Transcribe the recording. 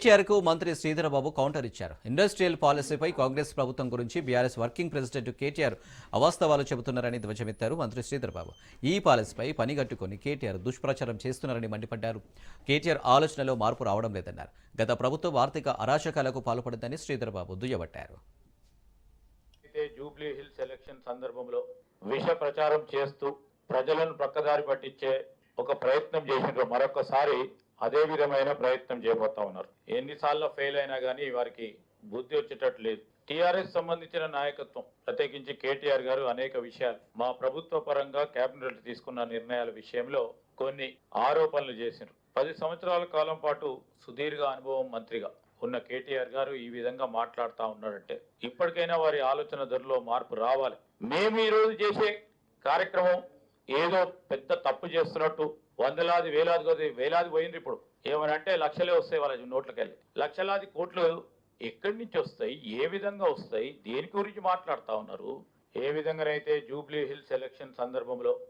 కేటీఆర్కు మంత్రి శ్రీధరబాబు కౌంటర్ ఇచ్చారు. ఇండస్ట్రియల్ పాలసీపై కాంగ్రెస్ ప్రభుత్వం గురించి బీఆర్ఎస్ వర్కింగ్ ప్రెసిడెంట్ కేటీఆర్ అవాస్తవాలు చెబుతున్నారని ధ్వజమెత్తారు మంత్రి శ్రీధరబాబు. ఈ పాలసీపై పనిగట్టుకుని కేటీఆర్ దుష్ప్రచారం చేస్తున్నారని మండిపడ్డారు. కేటీఆర్ ఆలోచనలో మార్పు రావడం లేదన్నారు. గత ప్రభుత్వం ఆర్థిక అరాచకాలకు పాల్పడిందని శ్రీధరబాబు దుయ్యబట్టారు. జూబ్లీ హిల్స్ ఎలక్షన్ సందర్భంలో విష ప్రచారం చేస్తూ ప్రజలను ప్రక్కదారి పట్టించే ఒక ప్రయత్నం చేసినారు మరొకసారి అదే విధమైన ప్రయత్నం చేయబోతా ఉన్నారు. ఎన్నిసార్లు ఫెయిల్ అయినా కానీ వారికి బుద్ధి వచ్చేటట్టు లేదు. టిఆర్ఎస్ సంబంధించిన నాయకత్వం ప్రత్యేకించి కేటీఆర్ గారు అనేక విషయాలు మా ప్రభుత్వ పరంగా కేబినెట్ తీసుకున్న నిర్ణయాల విషయంలో కొన్ని ఆరోపణలు చేసినారు పది సంవత్సరాల కాలం పాటు సుదీర్ఘ అనుభవం మంత్రిగా ఉన్న కేటీఆర్ గారు ఈ విధంగా మాట్లాడుతూ ఉన్నాడంటే ఇప్పటికైనా వారి ఆలోచన ధరలో మార్పు రావాలి. మేము ఈ రోజు చేసే కార్యక్రమం ఏదో పెద్ద తప్పు చేస్తున్నట్టు వందలాది వేలాది కొద్ది వేలాది పోయింది ఇప్పుడు. ఏమనంటే లక్షలే వస్తాయి వాళ్ళ నోట్లకెళ్ళి. లక్షలాది కోట్లు ఎక్కడి నుంచి వస్తాయి? ఏ విధంగా వస్తాయి? దేని గురించి మాట్లాడుతూ ఉన్నారు? ఏ విధంగానైతే జూబ్లీ హిల్స్ ఎలక్షన్ సందర్భంలో